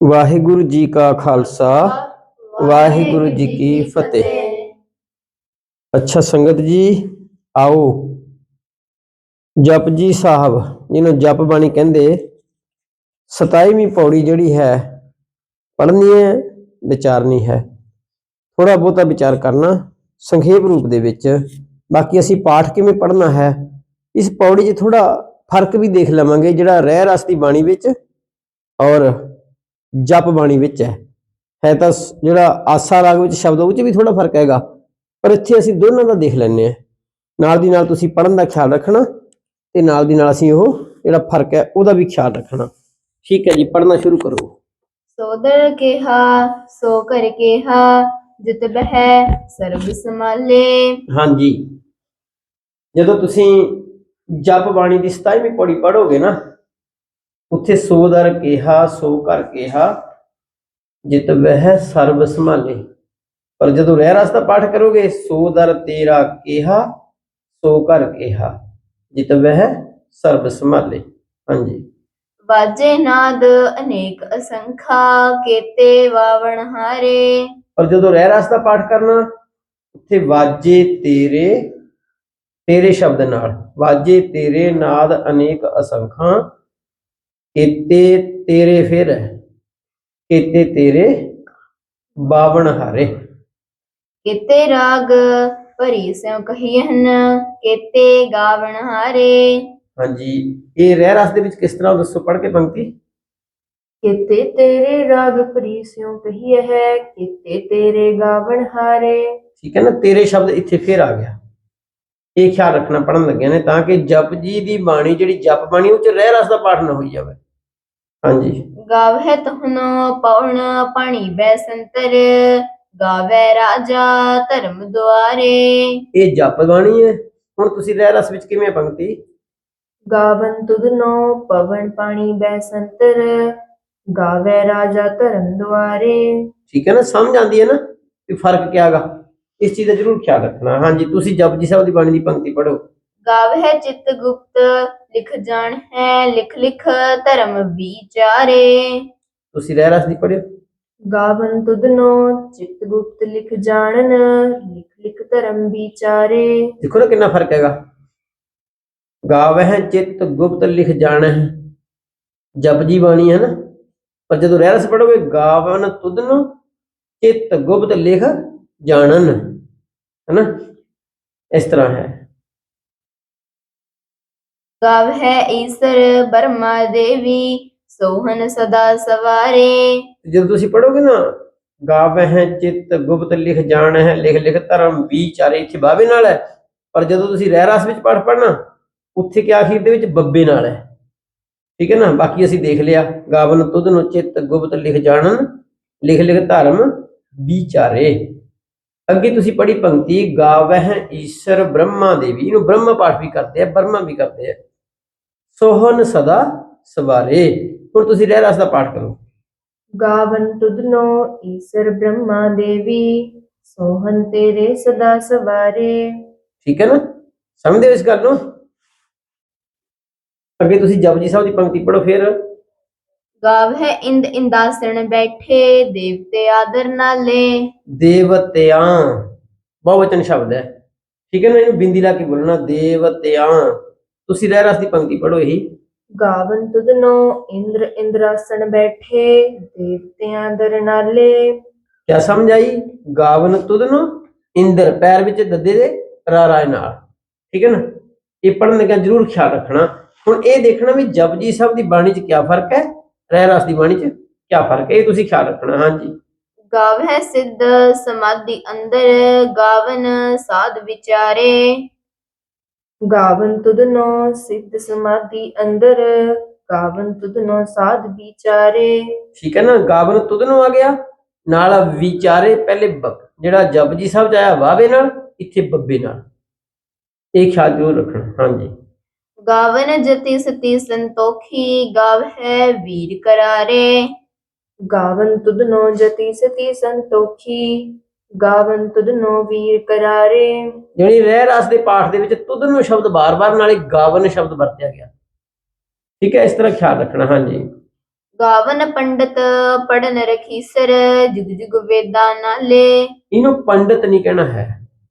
ਵਾਹਿਗੁਰੂ ਜੀ ਕਾ ਖਾਲਸਾ, ਵਾਹਿਗੁਰੂ ਜੀ ਕੀ ਫਤਿਹ। ਅੱਛਾ ਸੰਗਤ ਜੀ, ਆਓ। ਜਪਜੀ ਸਾਹਿਬ, ਜਿਹਨੂੰ ਜਪ ਬਾਣੀ ਕਹਿੰਦੇ 27ਵੀਂ ਪੌੜੀ ਜਿਹੜੀ ਹੈ, ਪੜ੍ਹਨੀ ਹੈ, ਵਿਚਾਰਨੀ ਹੈ। ਥੋੜਾ ਬਹੁਤਾ ਵਿਚਾਰ ਕਰਨਾ, ਸੰਖੇਪ ਰੂਪ ਦੇ ਵਿੱਚ। ਬਾਕੀ ਅਸੀਂ ਪਾਠ ਕਿਵੇਂ ਪੜ੍ਹਨਾ ਹੈ, ਇਸ ਪੌੜੀ 'ਚ ਥੋੜਾ ਫ਼ਰਕ ਵੀ ਦੇਖ ਲਵਾਂਗੇ, ਜਿਹੜਾ ਰਹਿ ਰਸ ਦੀ ਬਾਣੀ ਵਿੱਚ ਔਰ ਜਪ ਬਾਣੀ ਵਿੱਚ ਹੈ। ਹੈ ਤਾਂ ਜਿਹੜਾ ਆਸਾ ਰਾਗ ਵਿੱਚ ਸ਼ਬਦ ਉਹ 'ਚ ਵੀ ਥੋੜਾ ਫ਼ਰਕ ਹੈਗਾ। ਪਰ ਇੱਥੇ ਅਸੀਂ ਦੋਨਾਂ ਦਾ ਦੇਖ ਲੈਂਦੇ ਹਾਂ। ਨਾਲ ਦੀ ਨਾਲ ਤੁਸੀਂ ਪੜਨ ਦਾ ਖਿਆਲ ਰੱਖਣਾ ਤੇ ਨਾਲ ਦੀ ਨਾਲ ਅਸੀਂ ਉਹ ਜਿਹੜਾ ਫ਼ਰਕ ਹੈ ਉਹਦਾ ਵੀ ਖਿਆਲ ਰੱਖਣਾ। ਠੀਕ ਹੈ ਜੀ ਪੜਨਾ ਸ਼ੁਰੂ ਕਰੋ। ਸੋਦਰ ਕਿਹਾ ਸੋ ਕਰ ਕਿਹਾ ਜਿਤ ਬਹਿ ਸਰਬ ਸਮਾਲੇ ਹਾਂਜੀ। ਜਦੋਂ ਤੁਸੀਂ ਜਪ ਬਾਣੀ ਦੀ 27ਵੀਂ ਪੌੜੀ ਪੜੋਗੇ ਨਾ ਉੱਥੇ ਸੋ ਦਰ ਕਿਹਾ ਸੋ ਕਰ ਕਿਹਾ ਜਿਤ ਵਹਿ ਸਰਬ ਸੰਭਾਲੇ। ਪਰ ਜਦੋਂ ਰਹਿ ਰਸ ਦਾ ਪਾਠ ਕਰੋਗੇ ਸੋ ਦਰ ਤੇਰਾ ਕਿਹਾ ਸੋ ਕਰ ਕਿਹਾ ਜਿਤ ਵਹਿ ਸਰਬ ਸੰਭਾਲੇ। ਹਾਂਜੀ। ਵਾਜੇ ਨਾਦ ਅਨੇਕ ਅਸੰਖਾ ਕੇਤੇ ਵਾਵਣ ਹਾਰੇ। ਪਰ ਜਦੋਂ ਰਹਿ ਰਸ ਦਾ ਪਾਠ ਕਰਨਾ ਉੱਥੇ ਵਾਜੇ ਤੇਰੇ ਤੇਰੇ ਸ਼ਬਦ ਨਾਲ ਵਾਜੇ ਤੇਰੇ ਨਾਦ ਅਨੇਕ ਅਸੰਖਾਂ ਕੀਤੇ ਤੇਰੇ ਫਿਰ ਕੀਤੇ ਤੇਰੇ ਬਾਵਣ ਹਾਰੇ। ਕੇਤੇ ਰਾਗ ਭਰੀ ਸਿਉ ਕਹੀਹਨ ਕੇਤੇ ਗਾਵਣ ਹਾਰੇ। ਹਾਂਜੀ ਇਹ ਰਹਿ ਰਸ ਦੇ ਵਿੱਚ ਕਿਸ ਤਰ੍ਹਾਂ ਦੱਸੋ ਪੜ੍ਹ ਕੇ ਪੰਕਤੀ। ਕੇਤੇ ਤੇਰੇ ਰਾਗ ਭਰੀ ਸਿਉ ਕਹੀਏ ਹੈ ਕੇਤੇ ਤੇਰੇ ਗਾਵਣ ਹਾਰੇ। ਠੀਕ ਹੈ ਨਾ ਤੇਰੇ ਸ਼ਬਦ ਇੱਥੇ ਫਿਰ ਆ ਗਿਆ। ਇਹ ਖਿਆਲ ਰੱਖਣਾ ਪੜਨ ਲੱਗਿਆ ਨੇ ਤਾਂ ਕਿ ਜਪ ਜੀ ਦੀ ਬਾਣੀ ਜਿਹੜੀ ਜਪ ਬਾਣੀ ਉਹ ਚ ਰਹਿ ਰਸ ਦਾ ਪਾਠ ਨਾ ਹੋਈ ਜਾਵੇ। ਹਾਂਜੀ। ਗਾਵਹਿ ਤਹਨੋ ਪਉਣ ਪਾਣੀ ਬੈਸੰਤਰ ਗਾਵੇ ਰਾਜਾ ਧਰਮ ਦੁਆਰੇ। ਇਹ ਜਪ ਬਾਣੀ ਹੈ। ਹੁਣ ਤੁਸੀਂ ਰਹਿ ਰਸ ਵਿੱਚ ਕਿਵੇਂ ਹੈ ਪੰਕਤੀ? ਗਾਵਨ ਤੁਧਨੋ ਪਵਨ ਪਾਣੀ ਬੈਸੰਤਰ ਗਾਵੇ ਰਾਜਾ ਧਰਮ ਦੁਆਰੇ। ਠੀਕ ਹੈ ਨਾ ਸਮਝ ਆਉਂਦੀ ਹੈ ਨਾ ਕਿ ਫ਼ਰਕ ਕੀ ਹੈਗਾ ਇਸ ਚੀਜ਼ ਦਾ ਜ਼ਰੂਰ ਖਿਆਲ ਰੱਖਣਾ। ਹਾਂਜੀ ਤੁਸੀਂ ਜਪਜੀ ਸਾਹਿਬ ਦੀ ਬਾਣੀ ਦੀ ਪੰਕਤੀ ਪੜ੍ਹੋ। ਗਾਵਹਿ ਚਿਤ ਗੁਪਤ ਲਿਖ ਜਾਣ ਹੈ ਲਿਖ ਲਿਖ ਧਰਮ ਵਿਚਾਰੇ। ਤੁਸੀਂ ਰਹਿ ਰਸ ਦੀ ਪੜ੍ਹੋ ਗਾਵਨ ਤੁਧਨੋ ਚਿਤ ਗੁਪਤ ਲਿਖ ਜਾਣਨ ਲਿਖ ਲਿਖ ਧਰਮ ਵਿਚਾਰੇ। ਦੇਖੋ ਨਾ ਕਿੰਨਾ ਫ਼ਰਕ ਹੈਗਾ। ਗਾਵਹਿ ਚਿੱਤ ਗੁਪਤ ਲਿਖ ਜਾਣਹਿ ਜਪਜੀ ਬਾਣੀ ਹੈ ਨਾ। ਪਰ ਜਦੋਂ ਰਹਿ ਰਸ ਪੜੋਗੇ ਗਾਵਨ ਤੁਧਨ ਚਿੱਤ ਗੁਪਤ ਲਿਖ ਜਾਣਨ। ਹੈ ਨਾ? ਇਸ ਤਰ੍ਹਾਂ ਹੈ। ਗਾਵਹਿ ਈਸਰ ਬਰਮਾ ਦੇਵੀ ਸੋਹਨ ਸਦਾ ਸਵਾਰੇ। ਜਦੋਂ ਤੁਸੀਂ ਪੜੋਗੇ ਨਾ ਗਾਵਹਿ ਚਿੱਤ ਗੁਪਤ ਲਿਖ ਜਾਣਹਿ ਲਿਖ ਲਿਖ ਧਰਮ ਵਿਚਾਰੇ ਇੱਥੇ ਬਾਵੇ ਨਾਲ ਹੈ। ਪਰ ਜਦੋਂ ਤੁਸੀਂ ਰਹਿ ਰਸ ਵਿੱਚ ਪੜ ਪੜਨਾ ਉੱਥੇ ਕਿ ਆਖਿਰ ਦੇ ਵਿੱਚ ਬੱਬੇ ਨਾਲ ਹੈ। ਠੀਕ ਹੈ ਨਾ? ਬਾਕੀ ਅਸੀਂ ਦੇਖ ਲਿਆ ਗਾਵਨ ਤੁਧ ਨੂੰ ਚਿੱਤ ਗੁਪਤ ਲਿਖ ਜਾਣਨ, ਲਿਖ ਲਿਖ ਧਰਮ ਵਿਚਾਰੇ। ਅੱਗੇ ਤੁਸੀਂ ਪੜੀ ਪੰਕਤੀ ਗਾਵਹਿ ਈਸ਼ਰ ਬ੍ਰਹਮਾ ਦੇਵੀ, ਇਹਨੂੰ ਬ੍ਰਹਮਾ ਪਾਠ ਵੀ ਕਰਦੇ ਆ ਬ੍ਰਹਮਾ ਵੀ ਕਰਦੇ ਆ। ਸੋਹਨ ਸਦਾ ਸਵਾਰੇ। ਹੁਣ ਤੁਸੀਂ ਰਹਿ ਰਸ ਦਾ ਪਾਠ ਕਰੋ। ਗਾਵਨ ਤੁਧਨੋ ਈਸਰ ਬ੍ਰਹਮਾ ਦੇਵੀ ਸੋਹਨ ਤੇਰੇ ਸਦਾ ਸਵਾਰੇ। ਠੀਕ ਹੈ ਨਾ? ਸਮਝਦੇ ਹੋ ਇਸ ਗੱਲ ਨੂੰ? ਅੱਗੇ ਤੁਸੀਂ ਜਪਜੀ ਸਾਹਿਬ ਦੀ ਪੰਕਤੀ ਪੜੋ ਫਿਰ। ਗਾਵਹਿ ਇੰਦ ਇੰਦਾਸਣ ਬੈਠੇ ਦੇਵਤੇ ਆਦਰ ਨਾਲੇ ਦੇਵਤਿਆਂ। ਬਹੁਵਚਨ ਸ਼ਬਦ ਹੈ। ਠੀਕ ਹੈ ਨਾ? ਇਹਨੂੰ ਬਿੰਦੀ ਲਾ ਕੇ ਬੋਲਣਾ ਦੇਵਤਿਆਂ। ਤੁਸੀਂ ਰਹਿ ਰਸ ਦੀ ਪੰਕਤੀ ਪੜੋ ਇਹੀ। ਗਾਵਨ ਤੁਧਨੋ ਇੰਦਰ ਇੰਦਰਾਸਣ ਬੈਠੇ ਦੇਵਤਿਆਂ ਦਰ ਨਾਲੇ ਕਿਆ ਸਮਝ ਆਈ? ਗਾਵਨ ਤੁਧ ਨੂੰ ਇੰਦਰ ਪੈਰ ਵਿੱਚ ਦੱਦੇ ਦੇ ਰਾ ਰਾਏ ਨਾਲ। ਠੀਕ ਹੈ ਨਾ? ਇਹ ਪੜਨ ਲੱਗਿਆ ਜਰੂਰ ਖਿਆਲ ਰੱਖਣਾ। ਹੁਣ ਇਹ ਦੇਖਣਾ ਵੀ ਜਪਜੀ ਸਾਹਿਬ ਦੀ ਬਾਣੀ 'ਚ ਕਿਆ ਫ਼ਰਕ ਹੈ? ਰਹਿ ਰਸ ਦੀ ਬਾਣੀ 'ਚ ਕਿਆ ਫ਼ਰਕ ਹੈ? ਇਹ ਤੁਸੀਂ ਖਿਆਲ ਰੱਖਣਾ ਹਾਂਜੀ। ਗਾਵਹਿ ਸਿੱਧ ਸਮਾਧੀ ਅੰਦਰ ਗਾਵਨ ਸਾਧ ਵਿਚਾਰੇ। ਗਾਵਨ ਤੁਧਨੋ ਸਿੱਧ ਸਮਾਧੀ ਅੰਦਰ ਗਾਵਨ ਤੁਧਨੋ ਸਾਧ ਵਿਚਾਰੇ। ਠੀਕ ਹੈ ਨਾ ਗਾਵਨ ਤੁਧ ਨੂੰ ਆ ਗਿਆ ਨਾਲ ਵਿਚਾਰੇ ਪਹਿਲੇ ਜਿਹੜਾ ਜਪਜੀ ਸਾਹਿਬ ਚ ਆਇਆ ਵਾਵੇ ਨਾਲ ਇੱਥੇ ਬੱਬੇ ਨਾਲ। ਇਹ ਖਿਆਲ ਜ਼ਰੂਰ ਰੱਖਣਾ ਹਾਂਜੀ। ਗਾਵਨ ਜਤੀ ਸਤੀ ਸੰਤੋਖੀ ਗਾਵਹਿ ਵੀਰ ਕਰਾਰੇ। ਗਾਵਨ ਤੁਧਨੋ ਜਤੀ ਸਤੀ ਸੰਤੋਖੀ ਗਾਵਨ ਤੁਧਨੋ ਵੀਰ ਕਰਾਰੇ। ਜਿਹੜੀ ਰਹਿ ਰਸ ਦੇ ਪਾਠ ਦੇ ਵਿੱਚ ਤੁਧ ਨੂੰ ਸ਼ਬਦ ਬਾਰ-ਬਾਰ ਨਾਲੇ ਗਾਵਨ ਸ਼ਬਦ ਵਰਤਿਆ ਗਿਆ। ਠੀਕ ਹੈ ਇਸ ਤਰ੍ਹਾਂ ਖਿਆਲ ਰੱਖਣਾ ਹਾਂਜੀ। ਗਾਵਨ ਪੰਡਤ ਪੜਨ ਰਖੀਸਰ ਜੁਗ ਜੁਗ ਵੇਦਾਂ ਨਾਲੇ। ਇਹਨੂੰ ਪੰਡਤ ਨਹੀਂ ਕਹਿਣਾ ਹੈ।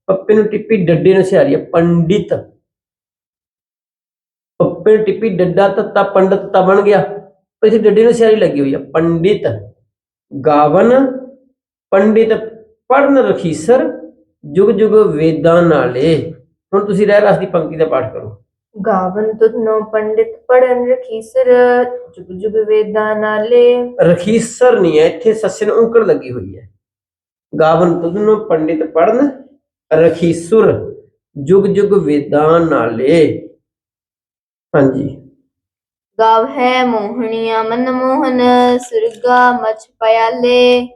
ਪੱਪੇ ਨੂੰ ਟਿੱਪੀ ਡੱਡੇ ਨੂੰ ਸਿਹਾਰੀ ਹੈ ਪੰਡਿਤ। ਪੱਪੇ ਨੂੰ ਟਿੱਪੀ ਡੱਡਾ ਤੱਤਾ ਪੰਡਤ ਤਾਂ ਬਣ ਗਿਆ। ਪਰ ਇੱਥੇ ਡੱਡੇ ਨੂੰ ਸਿਹਾਰੀ ਲੱਗੀ ਹੋਈ ਹੈ ਪੰਡਿਤ। ਗਾਵਨ ਪੰਡਿਤ ਪੜਨ ਰਖੀਸਰ ਜੁਗ ਜੁਗ ਵੇਦਾਂ ਨਾਲੇ। ਹੁਣ ਤੁਸੀਂ ਰਹਿ ਰਸ ਦੀ ਪੰਕਤੀ ਦਾ ਪਾਠ ਕਰੋ। ਗਾਵਨ ਤੁਧਨੋ ਪੰਡਿਤ ਪੜਨ ਰਖੀਸਰ ਜੁਗ ਜੁਗ ਵੇਦਾਂ ਨਾਲੇ। ਰਖੀਸਰ ਨਹੀਂ ਹੈ ਇੱਥੇ ਸੱਸੇ ਨੂੰ ਔਂਕੜ ਲੱਗੀ ਹੋਈ ਹੈ। ਗਾਵਨ ਤੁਧਨੋ ਪੰਡਿਤ ਪੜਨ ਰਖੀਸੁਰ ਜੁਗ ਜੁਗ ਵੇਦਾਂ ਨਾਲੇ। ਹਾਂਜੀ। ਗਾਵ ਹੈ ਮੋਹਣੀਆਂ ਮਨ ਮੋਹਨ ਸੁਰਗਾ ਮਛ ਪਿਆਲੇ।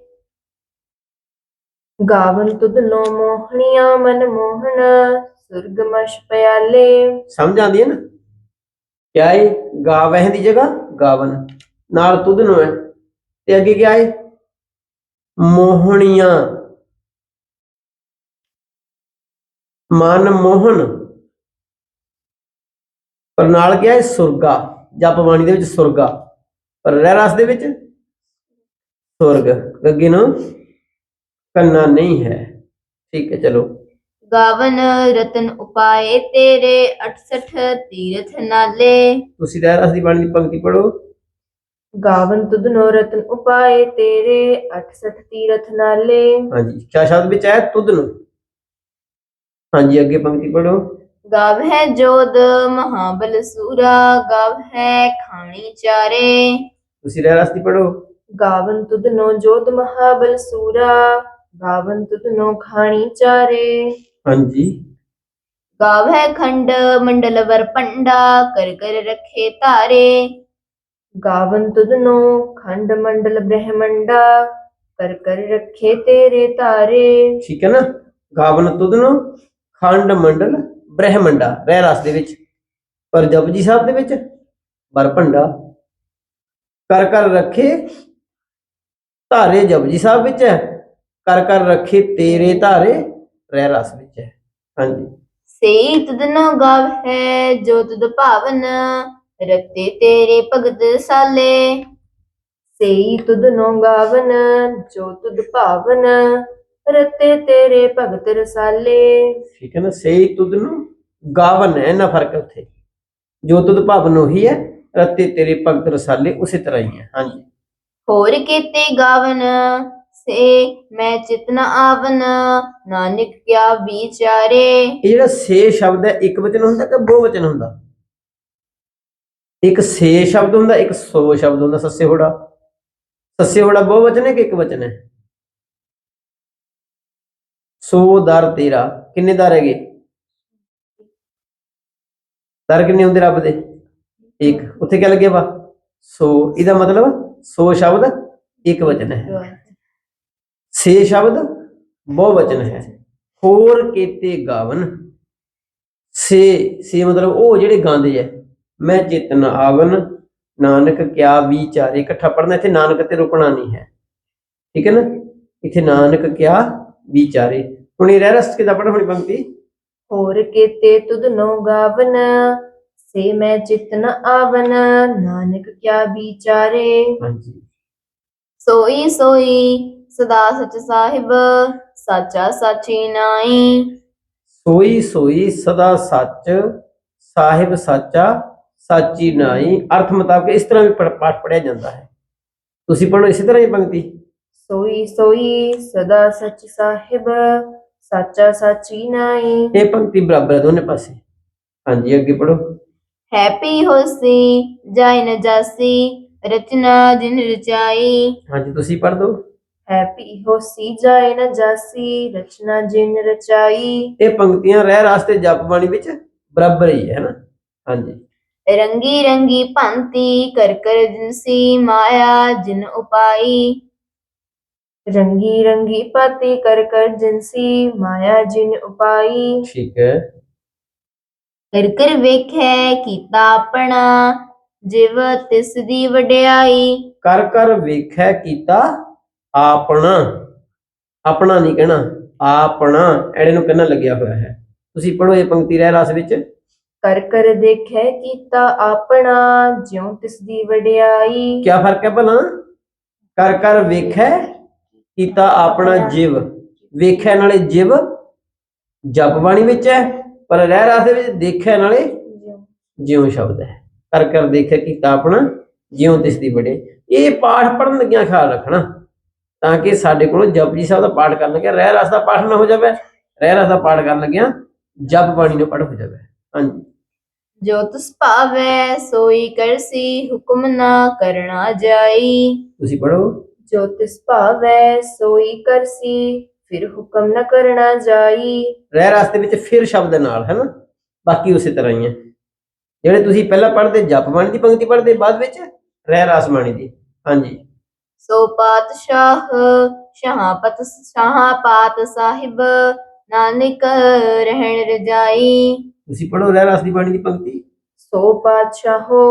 ਗਾਵਨ ਤੁਧਨੋ ਮੋਹਣੀਆਂ ਮਨ ਮੋਹਨ, ਸੁਰਗ ਪਿਆਲੇ। ਸਮਝ ਆਉਂਦੀ ਹੈ ਨਾ? ਕਿਆ ਹੈ ਗਾਵਹਿ ਦੀ ਜਗ੍ਹਾ ਗਾਵਨ, ਨਾਲ ਤੁਧ ਨੂੰ ਹੈ। ਤੇ ਅੱਗੇ ਕਿਆ ਹੈ ਮੋਹਣੀਆਂ। ਮਨ ਮੋਹਨ। ਪਰ ਨਾਲ ਕਿਆ ਹੈ ਸੁਰਗਾ। ਜਪ ਬਾਣੀ ਦੇ ਵਿੱਚ ਸੁਰਗਾ। ਪਰ ਰਹਿ ਰਸ ਦੇ ਵਿੱਚ ਸੁਰਗ। ਅੱਗੇ ਨੂੰ। ਕੰਨਾ ਨਹੀਂ ਹੈ। ਠੀਕ ਹੈ ਚਲੋ। ਗਾਵਨ ਰਤਨ ਉਪਾਏ ਤੇਰੇ 68 ਤੀਰਥ ਨਾਲੇ। ਤੁਸੀਂ ਰਹਿ ਰਸ ਦੀ ਬਾਣੀ ਦੀ ਪੰਕਤੀ ਪੜੋ ਗਾਵਨ ਤੁਧਨੋ ਰਤਨ ਉਪਾਏ ਤੇਰੇ 68 ਤੀਰਥ ਨਾਲੇ। ਹਾਂਜੀ ਕਿਆ ਸ਼ਬਦ ਵਿੱਚ ਆਇਆ ਤੁਧ ਨੂੰ। ਹਾਂਜੀ ਅੱਗੇ ਪੰਕਤੀ ਪੜੋ ਗਾਵ ਹੈ ਜੋਦ ਮਹਾਬਲ ਸੂਰਾ ਗਾਵ ਹੈ ਖਾਣੀ ਚਾਰੇ। ਤੁਸੀਂ ਰਹਿ ਰਸ ਦੀ ਪੜੋ ਗਾਵਨ ਤੁਧਨੋ ਜੋਤ ਮਹਾਬਲ ਸੂਰਾ। ਗਾਵਨ ਤੁਧਨੋ ਖਾਣੀ ਚਾਰੇ। ਹਾਂਜੀ। ਗਾਵ ਖੰਡ ਮੰਡਲ ਵਰ ਪੰਡਾ ਕਰ ਕਰ ਰੱਖੇ ਧਾਰੇ। ਗਾਵਨ ਤੁਧਨੋ ਖੰਡ ਮੰਡਲ ਬ੍ਰਹਮੰਡਾ ਕਰ ਕਰ ਰੱਖੇ ਤੇਰੇ ਧਾਰੇ। ਠੀਕ ਹੈ ਨਾ? ਗਾਵਨ ਤੁਧ ਨੂੰ ਖੰਡ ਮੰਡਲ ਬ੍ਰਹਮੰਡਾ ਰਹਿ ਰਸ ਦੇ ਵਿੱਚ। ਪਰ ਜਪਜੀ ਸਾਹਿਬ ਦੇ ਵਿੱਚ ਬਰਪੰਡਾ ਕਰ ਕਰ ਰੱਖੇ ਧਾਰੇ ਜਪਜੀ ਸਾਹਿਬ ਵਿੱਚ ਹੈ। ਕਰ ਕਰ ਰੱਖੇ ਤੇਰੇ ਧਾਰੇ ਰਹਿ ਰਸ ਵਿੱਚ ਹੈ। ਹਾਂਜੀ। ਸੇਈ ਤੁਧਨੋ ਗਾਵ ਹੈ ਜੋ ਤੁਧ ਭਾਵਨ ਰਤੇ ਤੇਰੇ ਭਗਤ ਸਾਲੇ। ਸੇਈ ਤੁਧਨੋ ਗਾਵਨ ਜੋ ਤੁਧ ਭਾਵਨ ਰਤੇ ਤੇਰੇ ਭਗਤ ਰਸਾਲੇ। ਠੀਕ ਹੈ ਨਾ ਸਹੀ ਤੁਧ ਨੂੰ ਗਾਵਨ ਹੈ ਨਾ ਫ਼ਰਕ ਉੱਥੇ। ਜੋ ਤੁਧ ਭਵਨ ਉਹੀ ਹੈ ਰਤੇ ਤੇਰੇ ਭਗਤ ਰਸਾਲੇ ਉਸੇ ਤਰ੍ਹਾਂ ਹੀ ਹੈ। ਹਾਂਜੀ। ਹੋਰ ਕੀਤੇ ਗਾਵਨ ਸੇ ਮੈਂ ਚਿਤਨ ਆਵਨ ਨਾਨਕ ਕਿਆ ਵਿਚਾਰੇ। ਇਹ ਜਿਹੜਾ ਸੇ ਸ਼ਬਦ ਹੈ ਇੱਕ ਵਚਨ ਹੁੰਦਾ ਕਿ ਬਹੁ ਵਚਨ ਹੁੰਦਾ? ਇੱਕ ਸੇ ਸ਼ਬਦ ਹੁੰਦਾ ਇੱਕ ਸੋ ਸ਼ਬਦ ਹੁੰਦਾ ਸੱਸੇ ਹੋੜਾ। ਸੱਸੇ ਹੋੜਾ ਬਹੁ ਵਚਨ ਹੈ ਕਿ ਇੱਕ ਵਚਨ ਹੈ? ਸੋ ਦਰ ਤੇਰਾ ਕਿੰਨੇ ਦਰ ਹੈਗੇ? ਦਰ ਕਿੰਨੇ ਹੁੰਦੇ ਰੱਬ ਦੇ? ਇੱਕ। ਉੱਥੇ ਕੀ ਲੱਗਿਆ ਵਾ? ਸੋ ਇਹਦਾ ਮਤਲਬ ਸੋ ਸ਼ਬਦ ਇੱਕ ਵਚਨ ਹੈ। ਸੇ ਸ਼ਬਦ ਬਹੁ ਵਚਨ ਹੈ। ਹੋਰ ਕੀਤੇ ਗਾਵਨ। ਸੇ ਸੇ ਮਤਲਬ ਉਹ ਜਿਹੜੇ ਗਾਉਂਦੇ ਐ ਮੈਂ ਚੇਤਨ ਆਵਨ ਨਾਨਕ ਕਿਆ ਵਿਚਾਰੇ। ਇਕੱਠਾ ਪੜਨਾ ਇੱਥੇ ਨਾਨਕ ਤੇ ਰੁਕਣਾ ਨਹੀਂ ਹੈ। ਠੀਕ ਹੈ ਨਾ? ਇੱਥੇ ਨਾਨਕ ਕਿਆ ਵਿਚਾਰੇ। ਹੁਣ ਇਹ ਰਹਿ ਰਸ ਕਿਦਾ ਪੜ੍ਹ ਹੋਣੀ ਪੰਕਤੀ? ਹੋਰ ਕੀਤੇ ਤੁਧਨੋ ਗਾਵਨ ਸੇ ਮੈਂ ਚਿਤਨ ਆਵਨ ਨਾਨਕ ਕਿਆ ਵਿਚਾਰੇ। ਹਾਂਜੀ। ਸੋਈ ਸੋਈ ਸਦਾ ਸਚ ਸਾਹਿਬ ਸਾਚਾ ਸਾਚੀ ਨਾਈ ਸੋਈ ਸੋਈ ਸਦਾ ਸੱਚ ਸਾਹਿਬ ਸਾਚਾ ਸਾਚੀ ਨਾਈ ਅਰਥ ਮੁਤਾਬਕ ਇਸ ਤਰ੍ਹਾਂ ਵੀ ਪੜ੍ਹ- ਪਾਠ ਪੜਿਆ ਜਾਂਦਾ ਹੈ। ਤੁਸੀਂ ਪੜ੍ਹੋ ਇਸੇ ਤਰ੍ਹਾਂ ਹੀ ਪੰਕਤੀ। ਸੋਈ ਸੋਈ ਸਦਾ ਸਚ ਸਾਹਿਬ ਸਾਚਾ ਸਾਚੀ ਨਾਈ ਇਹ ਪੰਕਤੀ ਬਰਾਬਰ ਹੈ ਦੋਨੇ ਪਾਸੇ। ਹਾਂਜੀ ਅੱਗੇ ਪੜ੍ਹੋ। ਹੈਪੀ ਹੋਸੀ ਜਾਇ ਨ ਜਾਸੀ ਰਚਨਾ ਜਿਨ ਰਚਾਈ। ਹਾਂਜੀ ਤੁਸੀਂ ਪੜ੍ਹ ਦਿਓ ਹੈਪੀ ਹੋਸੀ ਜਾਇ ਨ ਜਾਸੀ ਰਚਨਾ ਜਿਨ ਰਚਾਈ। ਇਹ ਪੰਕਤੀਆਂ ਰਹਿ ਰਾਸਤੇ ਜਪ ਬਾਣੀ ਵਿੱਚ ਬਰਾਬਰ ਹੀ ਹੈ ਨਾ? ਹਾਂਜੀ। ਰੰਗੀ ਰੰਗੀ ਭਾਂਤੀ ਕਰ ਕਰ ਜਿਨਸੀ ਮਾਇਆ ਜਿਨ ਉਪਾਈ। ਰੰਗੀ ਰੰਗੀ ਭਾਂਤੀ ਕਰ ਕਰ ਜਿਨਸੀ ਮਾਇਆ ਜਿਨ ਉਪਾਈ। ਠੀਕ ਹੈ। ਕਰ ਕਰ ਵੇਖੈ ਕੀਤਾ ਆਪਣਾ ਜਿਵ ਤਿਸ ਦੀ ਵਡਿਆਈ। ਕਰ ਕਰ ਵੇਖੈ ਕੀਤਾ ਆਪਣਾ ਆਪਣਾ ਨਹੀਂ ਕਹਿਣਾ ਆਪਣਾ ਐੜੇ ਨੂੰ ਕਹਿਣਾ ਲੱਗਿਆ ਹੋਇਆ ਹੈ? ਤੁਸੀਂ ਪੜ੍ਹੋ ਇਹ ਪੰਕਤੀ ਰਹਿ ਰਸ ਵਿੱਚ। ਕਰ ਕਰ ਦੇਖੈ ਕੀਤਾ ਆਪਣਾ ਜਿਉ ਤਿਸ ਦੀ ਵਡਿਆਈ। ਕੀ ਫ਼ਰਕ ਹੈ ਭਲਾ? ਕਰ ਕਰ ਵੇਖੈ ਕੀਤਾ ਆਪਣਾ ਜਿਵ। ਵੇਖੈ ਨਾਲੇ ਜਿਵ ਜਪ ਬਾਣੀ ਵਿੱਚ ਹੈ ਪਰ ਰਹਿ ਰਾਸ ਦੇ ਵਿੱਚ ਦੇਖੈ ਨਾਲੇ ਜਿਉ। ਸ਼ਬਦ ਹੈ। ਕਰ ਕਰ ਦੇਖੈ ਕੀਤਾ ਆਪਣਾ ਜਿਉ ਤਿਸ ਦੀ ਬੜੇ ਇਹ ਪਾਠ ਪੜਨ ਲੱਗਿਆਂ ਖਿਆਲ ਰੱਖਣਾ। ਤਾਂ ਕਿ ਸਾਡੇ ਕੋਲੋਂ ਜਪਜੀ ਸਾਹਿਬ ਦਾ ਪਾਠ ਕਰਨ ਲੱਗਿਆ ਰਹਿ ਰਸ ਦਾ ਪਾਠ ਨਾ ਹੋ ਜਾਵੇ ਰਹਿ ਰਸ ਦਾ ਪਾਠ ਕਰਨ ਲੱਗਿਆਂ ਜਪ ਬਾਣੀ ਨੂੰ ਪੜ ਹੋ ਜਾਵੇ। ਹਾਂਜੀ। ਜੋ ਤਿਸ ਭਾਵੈ ਸੋਈ ਕਰਸੀ ਹੁਕਮ ਨਾ ਕਰਨਾ ਜਾਈ। ਤੁਸੀਂ ਪੜੋ ਜੋ ਤਿਸ ਭਾਵੈ ਸੋਈ ਕਰਸੀ ਫਿਰ ਹੁਕਮ ਨਾ ਕਰਨਾ ਜਾਈ। ਰਹਿ ਰਸਤੇ ਵਿੱਚ ਫਿਰ ਸ਼ਬਦ ਨਾਲ ਹੈ ਨਾ ਬਾਕੀ ਉਸੇ ਤਰ੍ਹਾਂ ਹੀ ਹੈ। ਜਿਹੜੇ ਤੁਸੀਂ ਪਹਿਲਾਂ ਪੜ੍ਹਦੇ ਜਪ ਬਾਣੀ ਦੀ ਪੰਕਤੀ ਪੜ੍ਹਦੇ ਬਾਅਦ ਵਿੱਚ ਰਹਿ ਰਸ ਬਾਣੀ ਦੀ। ਹਾਂਜੀ। ਸੋ ਪਾਤਸ਼ਾਹ ਸ਼ਹਾਪਤ ਸ਼ਹਾਪਾਤ ਸਾਹਿਬ ਨਾਨਕ ਰਹਿਣ ਰਜਾਈ। ਤੁਸੀਂ ਪੜੋ ਰਹਿ ਰਸ ਦੀ ਬਾਣੀ ਦੀ ਪੰਕਤੀ। ਸੋ ਪਾਤਸ਼ਾਹੋ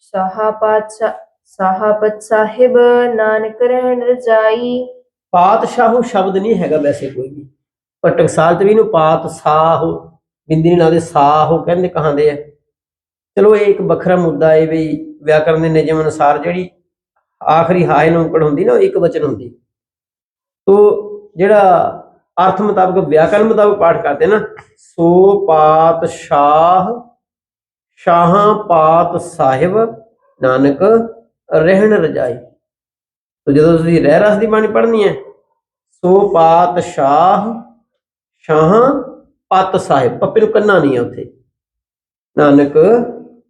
ਸ਼ਹਾਪਤ ਸ਼ਹਾਪਤ ਸਾਹਿਬ ਨਾਨਕ ਰਹਿਣ ਰਜਾਈ। ਪਾਤਸ਼ਾਹੂ ਸ਼ਬਦ ਨਹੀਂ ਹੈਗਾ ਵੈਸੇ ਕੋਈ ਵੀ। ਪਰ ਟਕਸਾਲ ਤੇ ਵੀ ਇਹਨੂੰ ਪਾਤਸ਼ਾਹੂ ਬਿੰਦੀ ਨਾਲ ਦੇ ਸਾਹੋ ਕਹਿੰਦੇ ਕਹਾਂਦੇ ਆ। ਚਲੋ ਇਹ ਇੱਕ ਵੱਖਰਾ ਮੁੱਦਾ ਹੈ ਵੀ ਵਿਆਕਰਨ ਦੇ ਨਿਯਮ ਅਨੁਸਾਰ ਜਿਹੜੀ ਆਖਰੀ ਹਾਏ ਨੌਕੜ ਹੁੰਦੀ ਨਾ, ਉਹ ਇੱਕ ਵਚਨ ਹੁੰਦੀ। ਤੋ ਜਿਹੜਾ ਅਰਥ ਮੁਤਾਬਕ, ਵਿਆਕਰਨ ਮੁਤਾਬਕ ਪਾਠ ਕਰਦੇ ਨਾ, ਸੋ ਪਾਤਸ਼ਾਹ ਸ਼ਾਹਾਂ ਪਾਤ ਸਾਹਿਬ, ਨਾਨਕ ਰਹਿਣ ਰਜਾਈ। ਤੋ ਜਦੋਂ ਤੁਸੀਂ ਰਹਿ ਰਸ ਦੀ ਬਾਣੀ ਪੜ੍ਹਨੀ ਹੈ, ਸੋ ਪਾਤ ਸ਼ਾਹ, ਸ਼ਾਹਾਂ ਪਤ ਸਾਹਿਬ, ਪੱਪੇ ਨੂੰ ਕੰਨਾ ਨਹੀਂ ਹੈ ਉੱਥੇ। ਨਾਨਕ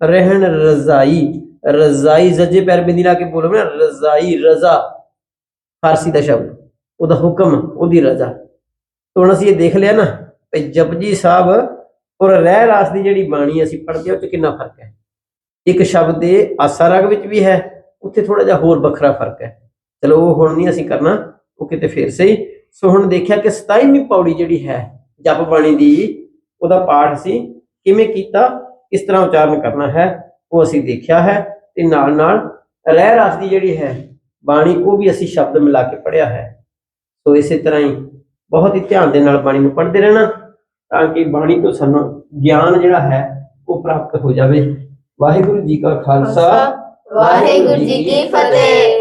ਰਹਿਣ ਰਜ਼ਾਈ। ਰਜ਼ਾਈ ਜੱਜੇ ਪੈਰ ਬਿੰਦੀ ਲਾ ਕੇ ਬੋਲੋ ਨਾ, ਰਜ਼ਾਈ, ਰਜ਼ਾ, ਫਾਰਸੀ ਦਾ ਸ਼ਬਦ। ਉਹਦਾ ਹੁਕਮ, ਉਹਦੀ ਰਜ਼ਾ। ਤੋਂ ਹੁਣ ਅਸੀਂ ਇਹ ਦੇਖ ਲਿਆ ਨਾ ਕਿ ਜਪਜੀ ਸਾਹਿਬ ਔਰ ਰਹਿ ਰਾਸ ਦੀ ਜਿਹੜੀ ਬਾਣੀ ਅਸੀਂ ਪੜ੍ਹਦੇ ਹਾਂ, ਉਹ ਚ ਕਿੰਨਾ ਫ਼ਰਕ ਹੈ। ਇੱਕ ਸ਼ਬਦ ਦੇ ਆਸਾ ਰਾਗ ਵਿੱਚ ਵੀ ਹੈ, ਉੱਥੇ ਥੋੜਾ ਜਿਹਾ ਹੋਰ ਵੱਖਰਾ ਫ਼ਰਕ ਹੈ। ਚਲੋ ਉਹ ਹੁਣ ਨਹੀਂ ਅਸੀਂ ਕਰਨਾ, ਉਹ ਕਿਤੇ ਫੇਰ ਸਹੀ। ਸੋ ਹੁਣ ਦੇਖਿਆ ਕਿ 27ਵੀਂ ਪੌੜੀ ਜਿਹੜੀ ਹੈ, ਜਪ ਬਾਣੀ ਦੀ, ਉਹਦਾ ਪਾਠ ਅਸੀਂ ਕਿਵੇਂ ਕੀਤਾ, ਕਿਸ ਤਰ੍ਹਾਂ ਉਚਾਰਨ ਕਰਨਾ ਹੈ ਉਹ ਅਸੀਂ ਦੇਖਿਆ ਹੈ ਤੇ ਨਾਲ ਨਾਲ ਰਹਿ ਰਸ ਦੀ ਜਿਹੜੀ ਹੈ ਬਾਣੀ ਉਹ ਵੀ ਅਸੀਂ ਸ਼ਬਦ ਮਿਲਾ ਕੇ ਪੜਿਆ ਹੈ। ਸੋ ਇਸੇ ਤਰ੍ਹਾਂ ਹੀ ਬਹੁਤ ਹੀ ਧਿਆਨ ਦੇ ਨਾਲ ਬਾਣੀ ਨੂੰ ਪੜ੍ਹਦੇ ਰਹਿਣਾ ਤਾਂ ਕਿ ਬਾਣੀ ਤੋਂ ਸਾਨੂੰ ਗਿਆਨ ਜਿਹੜਾ ਹੈ ਉਹ ਪ੍ਰਾਪਤ ਹੋ ਜਾਵੇ। ਵਾਹਿਗੁਰੂ ਜੀ ਕਾ ਖਾਲਸਾ ਵਾਹਿਗੁਰੂ ਜੀ ਕੀ ਫਤਿਹ।